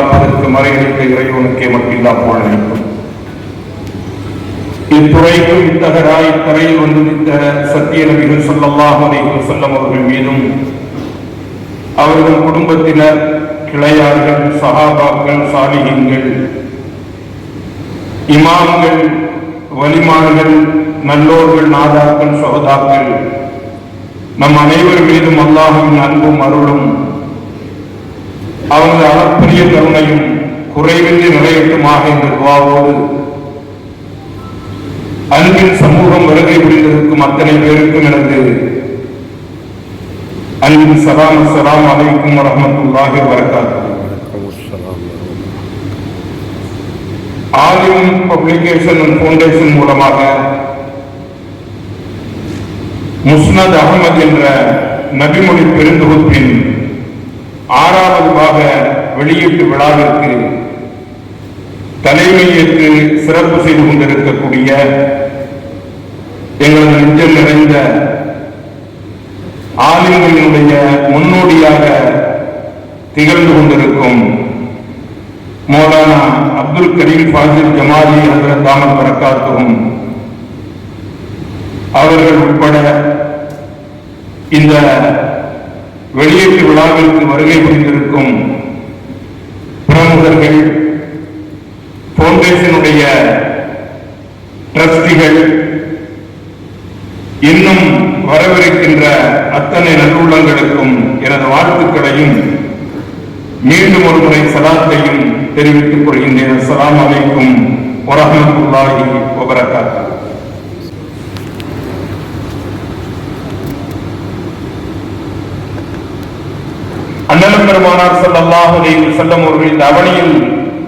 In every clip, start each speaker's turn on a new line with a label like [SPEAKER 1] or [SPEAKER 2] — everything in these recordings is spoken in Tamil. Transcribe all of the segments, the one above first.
[SPEAKER 1] காப்பதற்கு மறைநிலைத்த இறைவனுக்கே மட்டும்தான் புகழ் அளிக்கும் இத்துறைக்கும் இத்தகராய் இத்தரையில் வந்துவித்த சத்திய நபிகள் சொல்லல்லாஹு அலைஹி வஸல்லம் அவர்கள் மீதும் அவர்கள் குடும்பத்தினர் கிளையார்கள் சகாபாக்கள் சாலிஹீன்கள் இமாம்கள் வலிமான்கள் நல்லோர்கள் நாதாக்கள் சகோதாக்கள் நம் அனைவர் மீதும் அல்லாஹின் அன்பும் அருளும் அவரது அளப்பரிய கருணையும் குறைவின்றி நிலையட்டுமாக என்ற துவாவோடு அன்பின் சமூகம் வருகை புரிந்திருக்கும் அத்தனை பேருக்கும் எனது அன்பின் சலாம் சலாம் அலைக்கும் வரஹமத்துல்லாஹி வரக்காது ஆலிம் பப்ளிகேஷன் அண்ட் ஃபவுண்டேஷன் மூலமாக முஸ்னத் அகமது என்ற நபிமொழி பெருந்தொகுப்பின் ஆறாவது பாக வெளியீட்டு விழாவிற்கு தலைமையேற்று சிறப்பு செய்து கொண்டிருக்கக்கூடிய எங்களது நெஞ்சில் நிறைந்த ஆலிம்களினுடைய முன்னோடியாக திகழ்ந்து கொண்டிருக்கும் மௌலானா அப்துல் கரீம் ஃபாசில் ஜமாலி ஹசரத் தாமல் பரக்காத்தும் அவர்கள் உட்பட இந்த வெளியீட்டு விழாவிற்கு வருகை புரிந்திருக்கும் பிரமுகர்கள் பவுண்டேஷனுடைய டிரஸ்டிகள் இன்னும் வரவிருக்கின்ற அத்தனை நல்லுள்ளங்களுக்கும் எனது வாழ்த்துக்களையும் மீண்டும் ஒரு முறை சலாத்தையும் தெரிவித்துக் கொள்கின்றேன். அஸ்ஸலாமு அலைக்கும் வரஹ்மத்துல்லாஹி வபரகாத்து அண்ணலம் பெருமானார் ஸல்லல்லாஹு அலைஹி வஸல்லம் அவர்கள் இந்த அவனியில்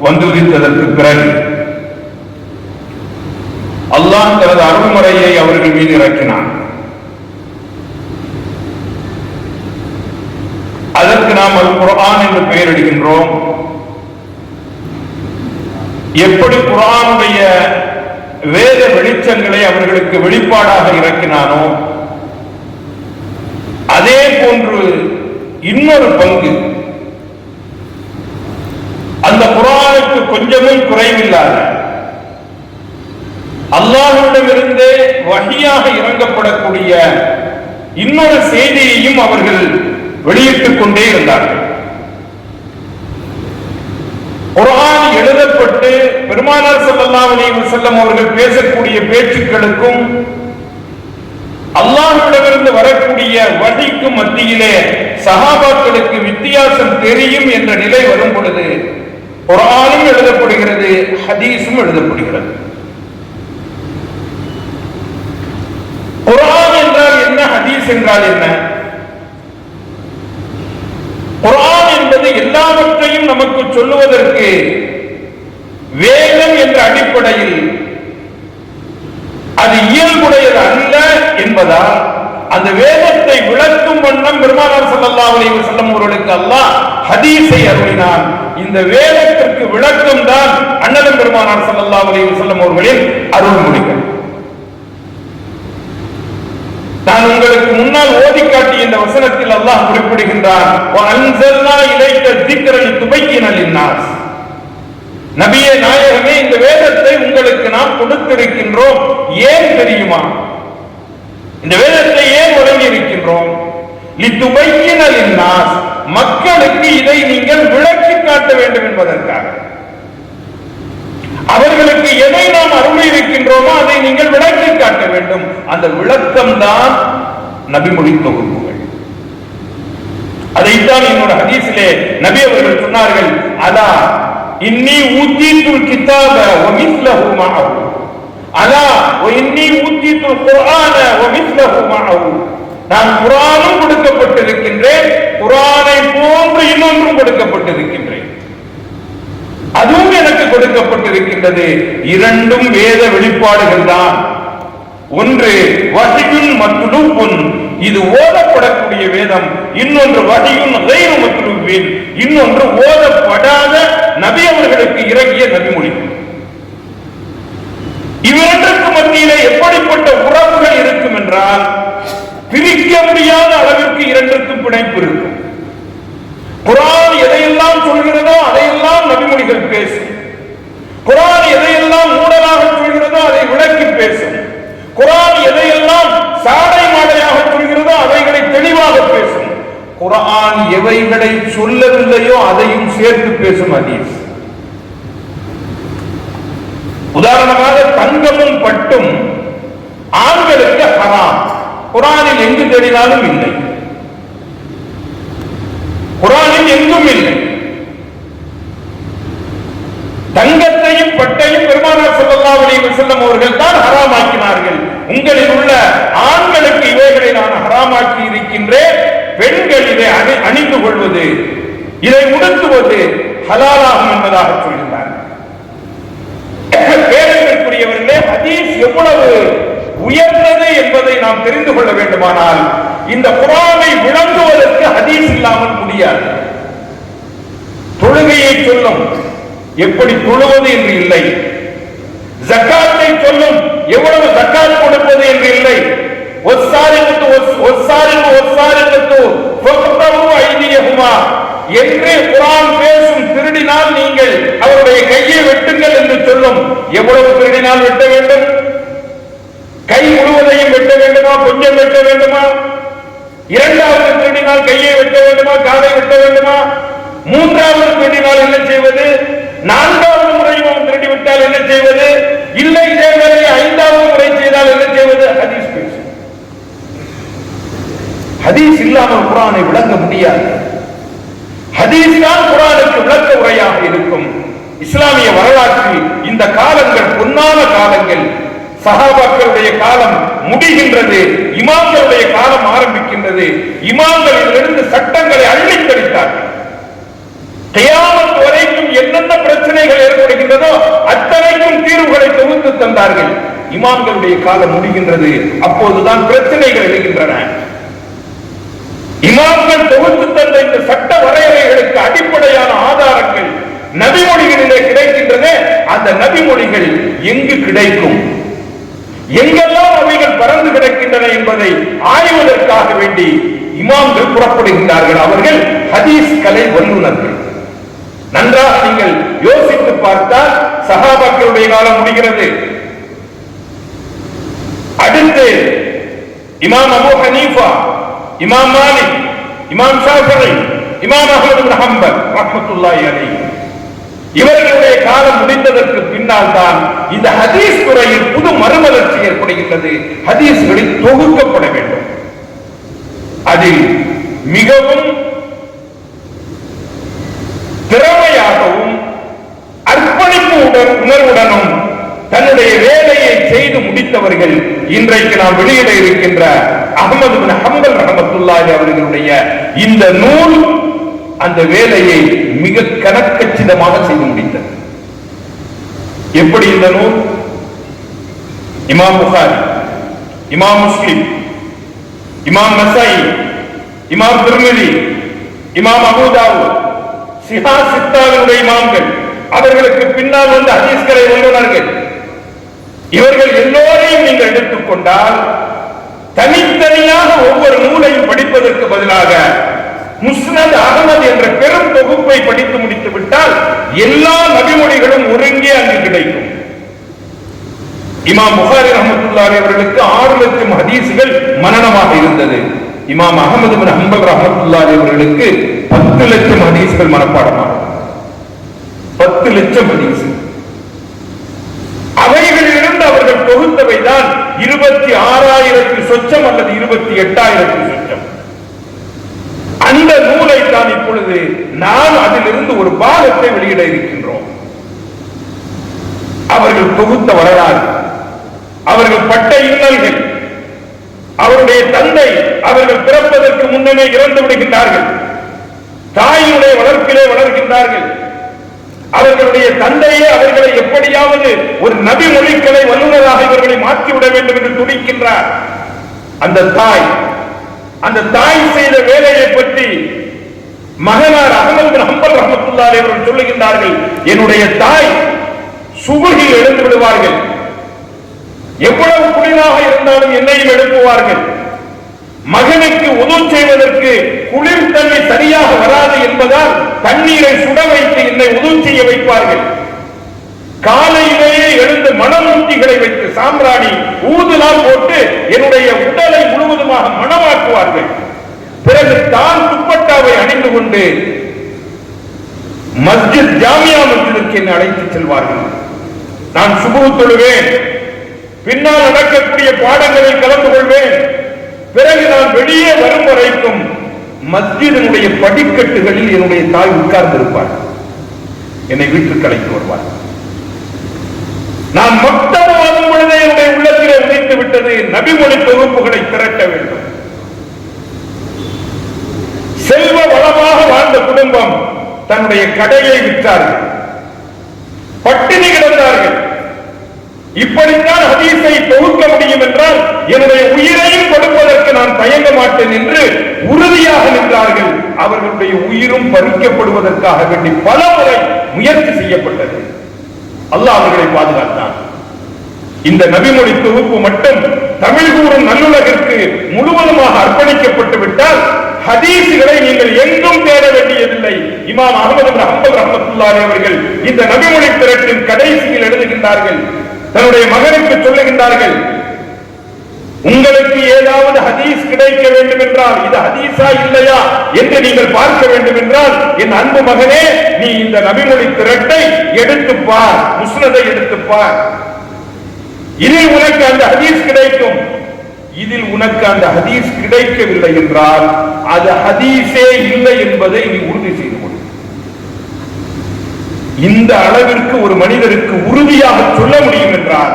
[SPEAKER 1] வந்துதித்ததற்கு பிறகு அல்லாஹ் தனது அருள்முறையை அவர்கள் மீது இறக்கினான். அதற்கு நாம் அல் குரான் என்று பெயரிடுகின்றோம். எப்படி குரானுடைய வேத வெளிச்சங்களை அவர்களுக்கு வெளிப்பாடாக இறக்கினானோ அதே போன்று இன்னொரு பங்கு. அந்த குரானுக்கு கொஞ்சமும் குறைவில்லாத அல்லாஹுடமிருந்தே வழியாக இறங்கப்படக்கூடிய இன்னொரு செய்தியையும் அவர்கள் வெளியிட்டுக் கொண்டே இருந்தார்கள். குரான் எழுதப்பட்டு பெருமானார் ஸல்லல்லாஹு செல்லும் அவர்கள் பேசக்கூடிய பேச்சுக்களுக்கும் அல்லாஹிடமிருந்து வரக்கூடிய வழிக்கும் மத்தியிலே சகாபாக்களுக்கு வித்தியாசம் தெரியும் என்ற நிலை வரும் பொழுது குரானும் எழுதப்படுகிறது ஹதீஸும் எழுதப்படுகிறது. குரான் என்றால் என்ன? ஹதீஸ் என்றால் என்ன? குரான் என்பது எல்லாவற்றையும் நமக்கு சொல்லுவதற்கு வேதம் என்ற அடிப்படையில் அது இயல்புடையது அல்ல என்பதால் அந்த வேதத்தை விளக்கும் வண்ணம் பெருமானார் ஸல்லல்லாஹு அலைஹி வஸல்லம் அவர்களுக்கு அல்லாஹ் ஹதீஸை அருளினான். இந்த வேதத்திற்கு விளக்கம் தான் அண்ணலம் பெருமானார் ஸல்லல்லாஹு அலைஹி வஸல்லம் அவர்களின் அருள்மொழிகள் நான் உங்களுக்கு முன்னால் ஓதி காட்டிய இந்த வசனத்தில் அல்லாஹ் குறிப்பிடுகின்றான் நபிய நாயகமே இந்த வேதத்தை உங்களுக்கு நாம் கொடுத்திருக்கின்றோம். ஏன் தெரியுமா? இந்த வேதத்தை ஏன் வழங்கி இருக்கின்றோம் மக்களுக்கு இதை நீங்கள் விளக்கி காட்ட வேண்டும் என்பதற்காக. அவர்களுக்கு எதை நாம் அருள் இருக்கின்றோமோ அதை நீங்கள் விளக்கி காட்ட வேண்டும். அந்த விளக்கம் தான் நபிமொழி தொகுப்புகள். அதைத்தான் என்னோட ஹதீஸிலே நபி அவர்கள் சொன்னார்கள் அதா இன்னி ஊத்தீத்துல் கிதாப வ மஅஹு. அலா இன்னி ஊத்தீத்துல் குர்ஆன வ மஅஹு. நான் குரானும் கொடுக்கப்பட்டிருக்கின்றேன் குரானை போன்று இன்னொன்றும் கொடுக்கப்பட்டிருக்கின்றேன். அதுவும் எனக்கு கொடுக்கப்பட்டிருக்கின்றது. இரண்டும் வேத வெளிப்பாடுகள் தான். ஒன்று வகையுன் மற்றும் இது ஓதப்படக்கூடிய வேதம். இன்னொன்று வகையுன் இன்னொன்று ஓதப்படாத நபி அவர்களுக்கு இறங்கிய நபிமொழி. இவ்விரண்டுக்கு மத்தியிலே எப்படிப்பட்ட உறவுகள் இருக்கும் என்றால் பிரிக்க முடியாத அளவிற்கு இரண்டிற்கும் பிணைப்பு இருக்கும். குரான் எதையெல்லாம் சொல்கிறதோ அதையெல்லாம் சொல்லவில்லையோ அதையும் சேர்த்து பேசும் அதீஸ் உதாரணமாக தங்கமும் பட்டும் ஆண்களுக்கு ஹராம். குரானில் எங்கு தேடினாலும் இல்லை. குரானில் எங்கும் இல்லை. தங்கத்தையும் பட்டையும் பெருமானார் ஸல்லல்லாஹு அலைஹி வஸல்லம் அவர்கள் தான் ஹராமாக்கினார்கள். உங்களில் உள்ள ஆண்களுக்கு இவைகளை நான் ஹராமாக்கி இருக்கின்றேன் பெண்கள் இதை அணி இதை உடுத்துவது ஹலாலாகும் என்பதாக சொல்கின்றார். பேரத்திற்குரியவர்களே ஹதீஸ் எவ்வளவு உயர்ந்தது என்பதை நாம் தெரிந்து கொள்ள வேண்டுமானால் இந்த குரானை விளங்குவதற்கு ஹதீஸ் இல்லாமல் முடியாது. தொழுகையை சொல்லும் எப்படி தொழுவது என்று இல்லை. ஜக்காத்தை சொல்லும் எவ்வளவு ஜக்காத் கொடுப்பது என்று இல்லை. ஒசாரிக்கு ஒசாரிக்கு ஒசாரிக்கு ஃபக்தவு ஐதியஹுமா என்று குரான் பேசும் திருடினால் நீங்கள் அவருடைய கையை வெட்டுங்கள் எவ்வளவு திருடினால் வெட்ட வேண்டும்? கை முழுவதையும் வெட்ட வேண்டுமா? கொஞ்சம் வெட்ட வேண்டுமா? இரண்டாவது திருடினால் கையை வெட்ட வேண்டுமா? காதை வெட்ட வேண்டுமா? மூன்றாவது திருடினால் என்ன செய்வது? நான்காவது முறையும் அவன் திருடி விட்டால் என்ன செய்வது? இல்லை இதே ஐந்தாவது முறை செய்தால் என்ன செய்வது? ஹதீஸ் பேசு. ஹதீஸ் இல்லாமல் குரானை விளங்க முடியாது. ஹதீஸ் தான் குரானுக்கு விளக்க உரையாக இருக்கும். இஸ்லாமிய வரலாற்றில் இந்த காலங்கள் பொன்னான காலங்கள். சகாபாக்களுடைய காலம் முடிகின்றது. இமாம்களுடைய காலம் ஆரம்பிக்கின்றது. இமாம்களிலிருந்து சட்டங்களை அள்ளி தெளித்தார்கள் வரைக்கும் என்னென்ன பிரச்சனைகள் ஏற்படுகின்றதோ அத்தனைக்கும் தீர்வுகளை தொகுத்து தந்தார்கள். இமாம்களுடைய காலம் முடிகின்றது. அப்போதுதான் பிரச்சனைகள் எழுகின்றன. இமாம்கள் தொகுத்து தந்த இந்த சட்ட வரையறைகளுக்கு அடிப்படையான ஆதாரங்கள் நபிமொழிகளிலே கிடைக்கின்றது அந்த நபிமொழிகள் எங்கு கிடைக்கும்? எங்கெல்லாம் அவைகள் பறந்து கிடக்கின்றன என்பதை ஆய்வதற்காக வேண்டி இமாம்கள் புறப்படுகின்றார்கள். அவர்கள் ஹதீஸ் கலை வல்லுநர்கள். நன்றாக நீங்கள் யோசித்து பார்த்தால் சகாபாக்களுடைய காலம் முடிகிறது. அடுத்து இமாம் அபு ஹனீஃபா இமாம் மாலிக் இமாம் ஷாஃபிஈ இமாம் அஹ்மது ஹம்பல் ரஹ்மத்துல்லாஹி அலைஹி. இவர்களுடைய காலம் முடிந்ததற்கு பின்னால் தான் இந்த ஹதீஸ் துறையில் புது மறுமலர்ச்சி ஏற்படுகின்றது. ஹதீஸ்களில் தொகுக்கப்பட வேண்டும். அதில் மிகவும் திறமையாகவும் அர்ப்பணிப்பு உடன் உணர்வுடனும் தன்னுடைய வேலையை செய்து முடித்தவர்கள் இன்றைக்கு நாம் வெளியிட இருக்கின்ற அகமது பின் ஹம்பல் ரஹமத்துல்லாஹி அவர்களுடைய இந்த நூல் அந்த வேலையை மிக கணக்கச்சிதமாக செய்து முடித்தது. எப்படி இந்த நூல் இமாம் புகாரி இமாம் முஸ்லிம் இமாம் நசாயி இமாம் திருமதி இமாம் அபுதாவு சிஹா சித்தாவினுடைய இமாம்கள் அவர்களுக்கு பின்னால் வந்து ஹதீஸ்களை வல்லுநர்கள் இவர்கள் எல்லோரையும் நீங்கள் எடுத்துக்கொண்டால் தனித்தனியாக ஒவ்வொரு நூலையும் படிப்பதற்கு பதிலாக முஸ்னத் அகமது என்ற பெரும் தொகுப்பை படித்து முடித்து விட்டால் எல்லா நபிமொழிகளும் ஒருங்கே அங்கு கிடைக்கும். இமாம் புகாரி ரஹமத்துல்லாரி அவர்களுக்கு ஆறு லட்சம் ஹதீசுகள் மனனமாக இருந்தது. இமாம் அகமது பின் ஹம்பல் ரஹமத்துல்லாரி அவர்களுக்கு பத்து லட்சம் ஹதீசுகள் மனப்பாடமாக பத்து லட்சம் ஹதீசு அவைகளிலிருந்து அவர்கள் தொகுத்தவை தான் இருபத்தி ஆறாயிரத்து சொச்சம் அல்லது இருபத்தி எட்டாயிரத்து அந்த நூலை தான் இப்பொழுது நாம் அதிலிருந்து ஒரு பாகத்தை வெளியிட இருக்கின்றோம். அவர்கள் தொகுத்த வரலாறு அவர்கள் பட்ட இன்னல்கள் அவருடைய தந்தை அவர்கள் பிறப்பதற்கு முன்னமே இறந்து விடுகின்றார்கள். தாயினுடைய வளர்ப்பிலே வளர்கின்றார்கள். அவர்களுடைய தந்தையே அவர்களை எப்படியாவது ஒரு நபி மொழிக்கலை வல்லுநராக இவர்களை மாற்றிவிட வேண்டும் என்று துடிக்கின்றார். அந்த தாய் அந்த தாய் செய்த வேலையை பற்றி மகனார் அகமது ஹம்பல் ரஹமத்துல்லாஹி அவர்கள் சொல்லுகின்றார்கள். என்னுடைய தாய் சுபகில் எழுந்து விடுவார்கள். எவ்வளவு குளிராக இருந்தாலும் என்னையும் எழுப்புவார்கள். மகனுக்கு உதவு செய்வதற்கு குளிர் தன்மை சரியாக வராது என்பதால் தண்ணீரை சுட வைத்து என்னை உதவு செய்ய வைப்பார்கள். காலை எழுந்து வைத்து சாம்பிராணி ஊதுலாம் போட்டு என்னுடைய உடலை முழுவதுமாக மனமாக்குவார்கள் பிறகு தான் துப்பட்டாவை அணிந்து கொண்டு மஸ்ஜித் ஜாமியா மஸ்ஜிதுக்கு என்னை அழைத்து செல்வார்கள். நான் சுபு தொழுவேன். பின்னால் நடக்கக்கூடிய பாடங்களில் கலந்து கொள்வேன். பிறகு நான் வெளியே வரும் வரைக்கும் மஸ்ஜிதனுடைய படிக்கட்டுகளில் என்னுடைய தாய் உட்கார்ந்திருப்பார் என்னை வீட்டுக்கு அழைத்து வருவார் நான் மொத்தம் வாழும் பொழுதே என்னுடைய உள்ளத்திலே உதைத்து விட்டது. நபிமொழி தொகுப்புகளை திரட்ட வேண்டும். செல்வ வளமாக வாழ்ந்த குடும்பம் தன்னுடைய கடையை விற்றார்கள். பட்டினி கிடந்தார்கள். இப்படித்தான் ஹதீஸை தொகுக்க முடியும் என்றால் என்னுடைய உயிரையும் கொடுப்பதற்கு நான் தயங்க மாட்டேன் என்று உறுதியாக நின்றார்கள். அவர்களுடைய உயிரும் பறிக்கப்படுவதற்காக வேண்டி பல முறை முயற்சி செய்யப்பட்டது. அல்லாஹ் அவர்களை பாதுகாத்தான். இந்த நபிமொழி தொகுப்பு மட்டும் தமிழ் கூறும் நல்லுலகிற்கு முழுவதுமாக அர்ப்பணிக்கப்பட்டு விட்டால் ஹதீசுகளை நீங்கள் எங்கும் தேட வேண்டியதில்லை. இமாம் அகமது அஹமது ரஹமத்துல்லாஹி அவர்கள் இந்த நபிமொழி திரட்டின் கடைசியில் எழுதுகின்றார்கள். தன்னுடைய மகனுக்கு சொல்லுகின்றார்கள் உங்களுக்கு ஏதாவது ஹதீஸ் கிடைக்க வேண்டும் என்றால் இது ஹதீஸா இல்லையா என்று நீங்கள் பார்க்க வேண்டும் என்றால் என் அன்பு மகனே நீ இந்த நபிமொழி திரட்டை எடுத்துப் பார் முஸ்னதை எடுத்துப் பார். இதில் உனக்கு அந்த ஹதீஸ் கிடைக்கும். இதில் உனக்கு அந்த ஹதீஸ் கிடைக்கவில்லை என்றால் அது ஹதீஸே இல்லை என்பதை நீ உறுதி செய்து கொள். இந்த அளவிற்கு ஒரு மனிதருக்கு உறுதியாக சொல்ல முடியும் என்றால்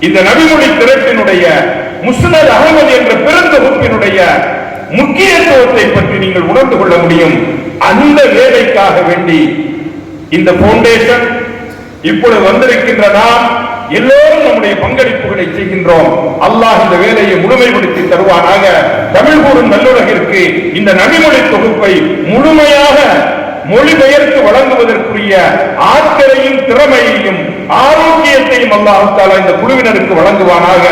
[SPEAKER 1] இந்த நபிமொழி திரட்டினுடைய முஸ்னத் அகமது என்ற பெருந்தொகுப்பினுடைய முக்கியத்துவத்தை பற்றி நீங்கள் உணர்ந்து கொள்ள முடியும். அந்த வேலைக்காக வேண்டி இந்த பவுண்டேஷன் இப்பொழுது வந்திருக்கின்ற நாம் எல்லோரும் நம்முடைய பங்களிப்புகளை செய்கின்றோம். அல்லாஹ் இந்த வேலையை முழுமைப்படுத்தி தருவானாக. தமிழ் கூறும் நல்லுலகிற்கு இந்த நடிமொழி தொகுப்பை முழுமையாக மொழிபெயர்த்து வழங்குவதற்குரிய ஆட்களையும் திறமையையும் ஆரோக்கியத்தையும் அல்லாஹ் இந்த குழுவினருக்கு வழங்குவானாக.